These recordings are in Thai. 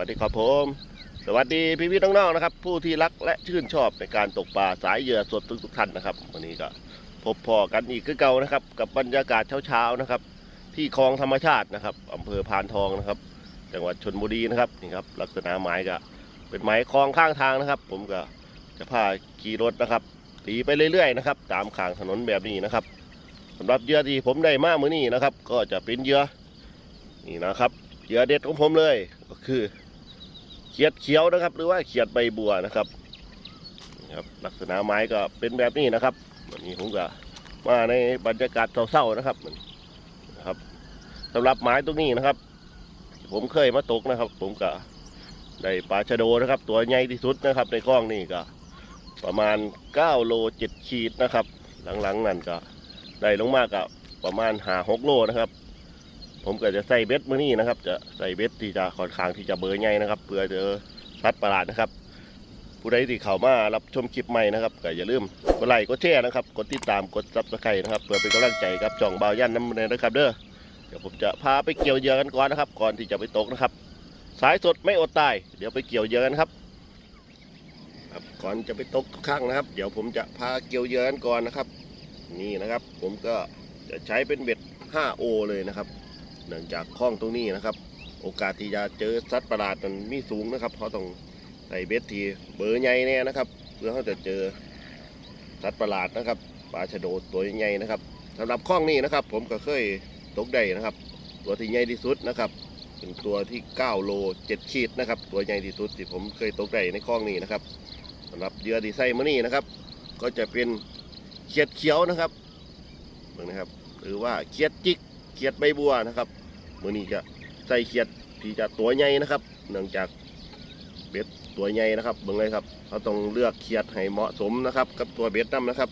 สวัสดีครับผม สวัสดีพี่พี่น้องๆนะครับ ผู้ที่รักและชื่นชอบในการตกปลาสายเหยื่อสดทุกๆท่านนะครับ วันนี้ก็พบพอกันอีกคือเก่านะครับ กับบรรยากาศเช้าๆนะครับ ที่คลองธรรมชาตินะครับอำเภอพานทองนะครับ จังหวัดชนบุรีนะครับนี่ครับลักษณะไม้ก็เป็นไม้คลองข้างทางนะครับ ผมก็จะพาขี่รถนะครับตีไปเรื่อยๆนะครับตามข้างถนนแบบนี้นะครับสำหรับเหยื่อที่ผมได้มาเมื่อนี้นะครับ ก็จะเป็นเหยื่อนี่นะครับเหยื่อเด็ดของผมเลยก็คือ เขียดเขียวนะครับ หรือว่าเขียดใบบัวนะครับนะครับลักษณะไม้ก็เป็นแบบนี้นะครับวันนี้ผมก็มาในบรรยากาศเศร้าๆนะครับนะครับสำหรับไม้ตรงนี้นะครับ ผมเคยมาตกนะครับ ผมก็ได้ปลาชะโดนะครับ ตัวใหญ่ที่สุดนะครับ ในคลองนี่ก็ ประมาณ9โล7ขีดนะครับ หลังๆนั่นก็ได้ลงมากกับประมาณหาหกโลนะครับ ผมก็จะใส่เบ็ดมื่อนี้นะครับ จะใส่เบ็ดที่จะค่อนข้างที่จะเบอร์ใหญ่นะครับเพื่อเจอสัตว์ประหลาดนะครับ ผู้ใดที่เข้ามารับชมคลิปใหม่นะครับก็อย่าลืมกดไลค์กดแชร์นะครับกดติดตามกดซับสไครต์นะครับเพื่อเป็นกำลังใจกับช่องบ่าวยันน้ำเนยนะครับ เด้อเดี๋ยวผมจะพาไปเกี่ยวเยือกันก่อนนะครับ ก่อนที่จะไปตกนะครับ สายสดไม่อดตายเดี๋ยวไปเกี่ยวเยือกันครับครับก่อนจะไปตกทุกครั้งนะครับ เดี๋ยวผมจะพาเกี่ยวเยือกันก่อนนะครับ นี่นะครับ ผมก็จะใช้เป็นเบ็ด 5O เลยนะครับ เนื่องจากคล้องตรงนี้นะครับ โอกาสที่จะเจอสัตว์ประหลาดมันมีสูงนะครับเพราะต้องใส่เบ็ดทีเบอร์ใหญ่แน่นะครับ เพื่อเขาจะเจอสัตว์ประหลาดนะครับปลาชะโดตัวใหญ่นะครับสำหรับคล้องนี้นะครับ ผมก็เคยตกได้นะครับ ตัวที่ใหญ่ที่สุดนะครับเป็นตัวที่9โล7ขีดนะครับ ตัวใหญ่ที่สุดที่ผมเคยตกได้ในคลองนี้นะครับสำหรับเยื่อดีไซน์มื่อนี้นะครับ ก็จะเป็นเขียดเขียวนะครับเบิ่งนะครับ หรือว่าเขียดจิกเขียดใบบัวนะครับ มื่อนี้จะใส่เขียดที่จะตัวใหญ่นะครับเนื่องจากเบ็ดตัวใหญ่นะครับเบิ่งเลยครับเราต้องเลือกเขียดให้เหมาะสมนะครับ กับตัวเบ็ดน้ำนะครับ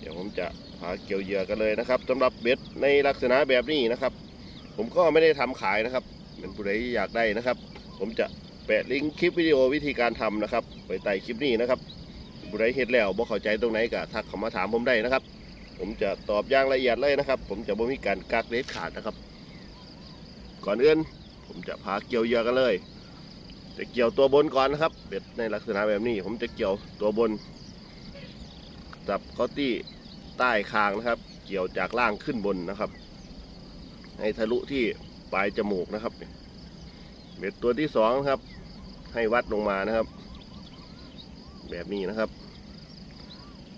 เดี๋ยวผมจะพาเกี่ยวเหยื่อกันเลยนะครับสำหรับเบ็ดในลักษณะแบบนี้นะครับ ผมก็ไม่ได้ทำขายนะครับเป็นผู้ใดอยากได้นะครับ ผมจะแปะลิงก์คลิปวิดีโอวิธีการทำนะครับไปใต้คลิปนี้นะครับบุไรเฮ็ดแล้วบ่เข้าใจตรงไหนก็ทักเข้ามาถามผมได้นะครับ ผมจะตอบอย่างละเอียดเลยนะครับ ผมจะบ่มีการกักเล็ดขาดนะครับ ก่อนอื่นผมจะพาเกี่ยวเยื่อกันเลย จะเกี่ยวตัวบนก่อนนะครับเบ็ดในลักษณะแบบนี้ ผมจะเกี่ยวตัวบน จับเข้าที่ใต้คางนะครับ เกี่ยวจากล่างขึ้นบนนะครับ ให้ทะลุที่ปลายจมูกนะครับเบ็ดตัวที่สองครับ ให้วัดลงมานะครับ แบบนี้นะครับ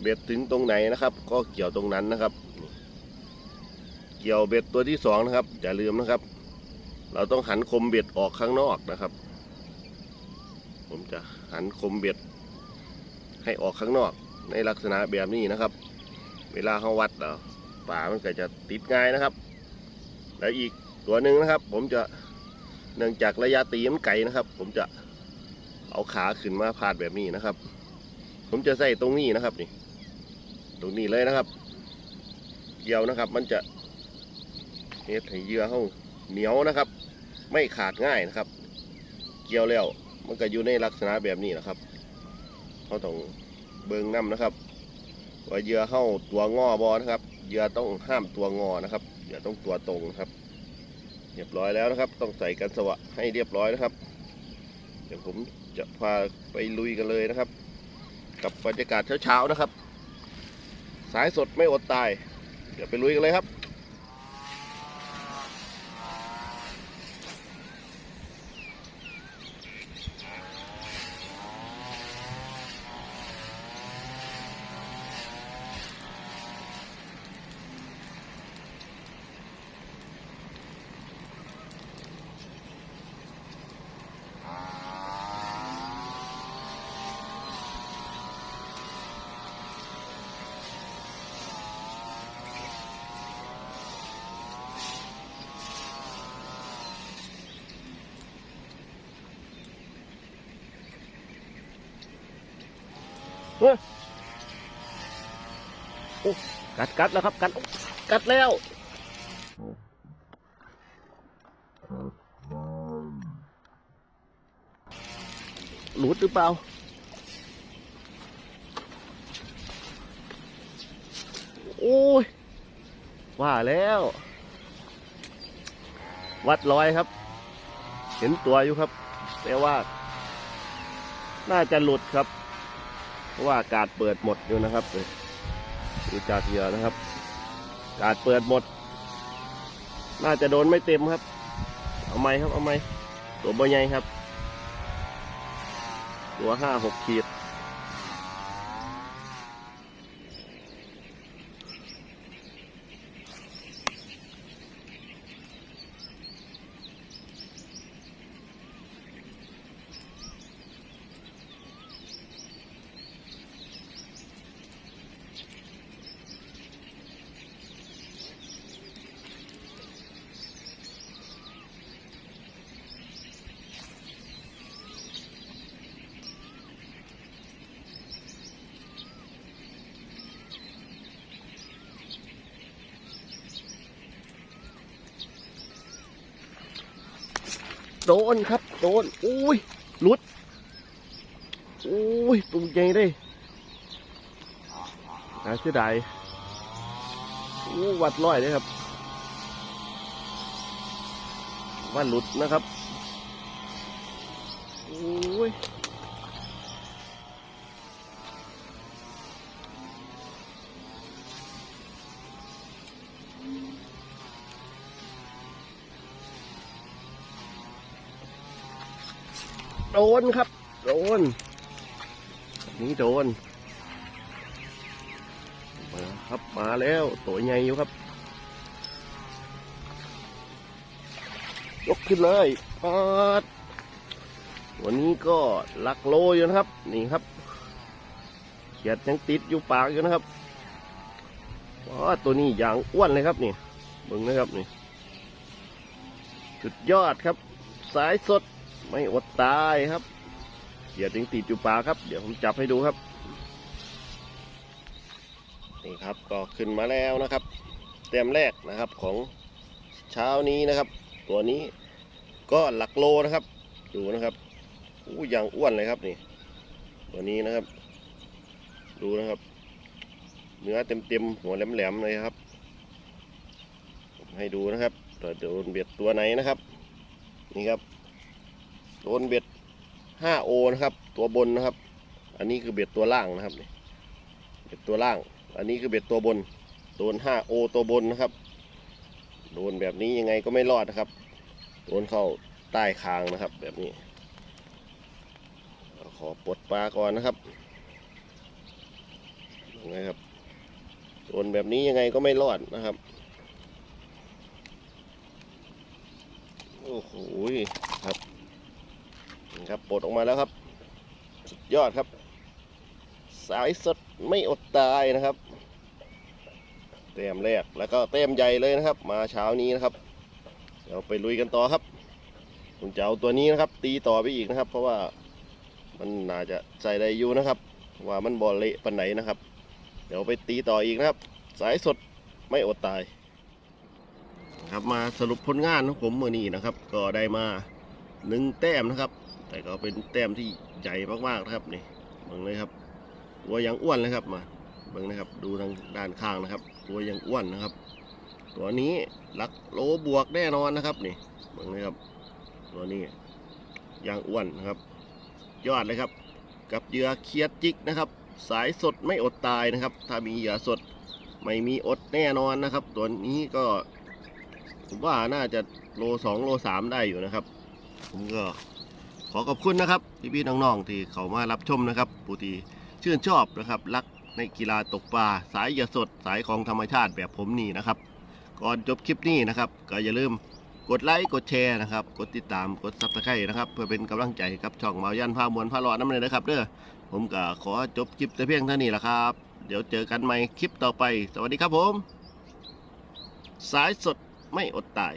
เบ็ดถึงตรงไหนนะครับ ก็เกี่ยวตรงนั้นนะครับ เกี่ยวเบ็ดตัวที่สองนะครับอย่าลืมนะครับ เราต้องหันคมเบ็ดออกข้างนอกนะครับ ผมจะหันคมเบ็ดให้ออกข้างนอก ในลักษณะแบบนี้นะครับ เวลาเขาวัดแล้วป่ามันก็จะติดง่ายนะครับ แล้วอีกตัวหนึ่งนะครับ ผมจะเนื่องจากระยะตีมันไกลนะครับ ผมจะเอาขาขึ้นมาพาดแบบนี้นะครับ ผมจะใส่ตรงนี้นะครับนี่ ตรงนี้เลยนะครับเกี่ยวนะครับ มันจะเฮ็ดให้เยื่อเข้า เหนียวนะครับ ไม่ขาดง่ายนะครับ เกี่ยวแล้วมันก็อยู่ในลักษณะแบบนี้นะครับเขาต้องเบิงน้ำนะครับ ว่าเหยื่อเข้าตัวงอบอนะครับเหยื่อต้องห้ามตัวงอนะครับเหยื่อต้องตัวตรงนะครับ เรียบร้อยแล้วนะครับ ต้องใส่กันสวะให้เรียบร้อยนะครับ เดี๋ยวผมจะพาไปลุยกันเลยนะครับ กับบรรยากาศเช้าๆนะครับ สายสดไม่อดตาย เดี๋ยวไปลุยกันเลยครับ เฮ้ยโอ้กัดกัดแล้วครับ กัดกัดแล้วหลุดหรือเปล่าโอ้ยว่าแล้ว วัดร้อยครับ เห็นตัวอยู่ครับ แต่ว่า น่าจะหลุดครับ เพราะว่าอากาศเปิดหมดอยู่นะครับดูจากเหยื่อนะครับ อากาศเปิดหมด น่าจะโดนไม่เต็มครับ เอาไหมครับเอาไหมตัวใบใหญ่ครับ ตัวห้าหกขีด โดนครับโดนอุ้ยลุดอุ้ยตัวใหญ่เลยน่าเสียดายอู้วัดร้อยเลยครับว่าหลุดนะครับอุ้ย โดนครับ โดน นี่โดน มาครับมาแล้วตัวใหญ่อยู่ครับ ยกขึ้นเลยปาดวันนี้ก็หลักโลอยู่นะครับ นี่ครับเขียดยังติดอยู่ปากอยู่นะครับว้าตัวนี้อย่างอ้วนเลยครับนี่มึงนะครับนี่ สุดยอดครับ สายสด ไม่อดตายครับเขียดยังติดอยู่ปากครับ เดี๋ยวผมจับให้ดูครับ นี่ครับก็ขึ้นมาแล้วนะครับ เต็มแรกนะครับของเช้านี้นะครับ ตัวนี้ก็หลักโลนะครับ ดูนะครับอู้อย่างอ้วนเลยครับนี่ ตัวนี้นะครับ ดูนะครับ เนื้อเต็มๆหัวแหลมๆเลยครับ ให้ดูนะครับตัวโดนเบ็ดตัวไหนนะครับ นี่ครับ โดนเบ็ด 5O นะครับ ตัวบนนะครับ อันนี้คือเบ็ดตัวล่างนะครับเบ็ดตัวล่าง อันนี้คือเบ็ดตัวบน โดน 5O ตัวบนนะครับ โดนแบบนี้ยังไงก็ไม่รอดนะครับ โดนเข้าใต้คางนะครับ แบบนี้ ขอปลดปลาก่อนนะครับยังไงครับ โดนแบบนี้ยังไงก็ไม่รอดนะครับ โอ้โหครับ นี่ครับปลดออกมาแล้วครับสุดยอดครับ สายสดไม่อดตายนะครับ เต็มแรกแล้วก็เต็มใหญ่เลยนะครับ มาเช้านี้นะครับ เดี๋ยวไปลุยกันต่อครับผมจะเอาตัวนี้นะครับ ตีต่อไปอีกนะครับ เพราะว่ามันน่าจะใส่ได้อยู่นะครับ ว่ามันบอลเละปันไหนนะครับ เดี๋ยวไปตีต่ออีกนะครับ สายสดไม่อดตายครับมาสรุปผลงานของผมเมื่อนี้นะครับ ก็ได้มาหนึ่งแต้มนะครับ แต่ก็เป็นแต้มที่ใหญ่มากๆนะครับนี่เบิ่งเลยครับตัวยังอ้วนเลยครับมาเบิ่งนะครับ ดูทางด้านข้างนะครับ ตัวยังอ้วนนะครับ ตัวนี้หลักโลบวกแน่นอนนะครับนี่เบิ่งเลยครับ ตัวนี้ยังอ้วนนะครับ ยอดเลยครับ กับเหยื่อเคียดจิกนะครับ สายสดไม่อดตายนะครับ ถ้ามีเหยื่อสดไม่มีอดแน่นอนนะครับ ตัวนี้ก็ผมว่าน่าจะโลสองโลสามได้อยู่นะครับ ผมก็ ขอขอบคุณนะครับพี่ๆน้องๆที่เขามารับชมนะครับผู้ที่ชื่นชอบนะครับรักในกีฬาตกปลาสายหยื่อสดสายของธรรมชาติแบบผมนี่นะครับ ก่อนจบคลิปนี้นะครับ ก็อย่าลืมกดไลค์กดแชร์นะครับ กดติดตามกดซับสไครต์นะครับ เพื่อเป็นกำลังใจกับช่องเมายันพามวลพาหลอดน้ำเลยนะครับเด้อผมก็ขอจบคลิปแต่เพียงเท่านี้ละครับ เดี๋ยวเจอกันใหม่คลิปต่อไป สวัสดีครับผม สายสดไม่อดตาย